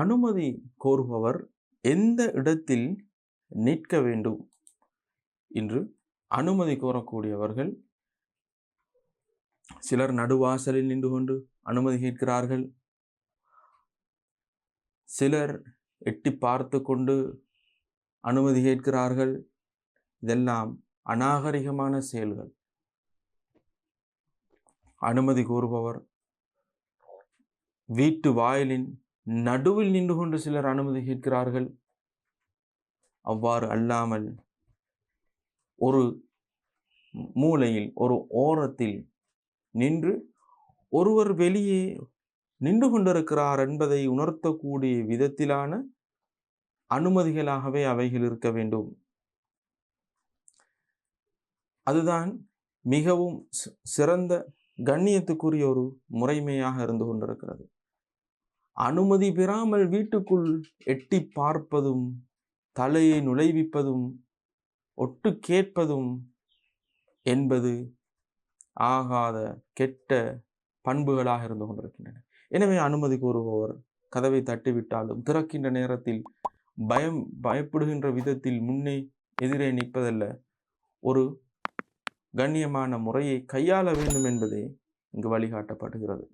அனுமதி கோருபவர் எந்த இடத்தில் நிற்க வேண்டும் என்று அனுமதி கோரக்கூடியவர்கள் சிலர் நடுவாசலில் நின்று கொண்டு அனுமதி கேட்கிறார்கள். சிலர் எட்டி பார்த்து கொண்டு அனுமதி கேட்கிறார்கள். இதெல்லாம் அநாகரிகமான செயல்கள். அனுமதி கோருபவர் வீட்டு வாயிலின் நடுவில் நின்று கொண்டு சிலர் அனுமதி கேட்கிறார்கள். அவ்வாறு அல்லாமல் ஒரு மூலையில் ஒரு ஓரத்தில் நின்று ஒருவர் வெளியே நின்று கொண்டிருக்கிறார் என்பதை உணர்த்தக்கூடிய விதத்திலான அனுமதிகளாகவே அவைகள் இருக்க வேண்டும். அதுதான் மிகவும் சிறந்த கண்ணியத்துக்குரிய ஒரு முறைமையாக இருந்து கொண்டிருக்கிறது. அனுமதி பெறாமல் வீட்டுக்குள் எட்டி பார்ப்பதும் தலையை நுழைவிப்பதும் ஒட்டு கேட்பதும் என்பது ஆகாத கெட்ட பண்புகளாக இருந்து கொண்டிருக்கின்றன. எனவே அனுமதி கூறுபவர் கதவை தட்டிவிட்டாலும் திறக்கின்ற நேரத்தில் பயம் பயப்படுகின்ற விதத்தில் முன்னே எதிரே நிற்பதல்ல. ஒரு கண்ணியமான முறையை கையாள வேண்டும் என்பதே இங்கு வழிகாட்டப்படுகிறது.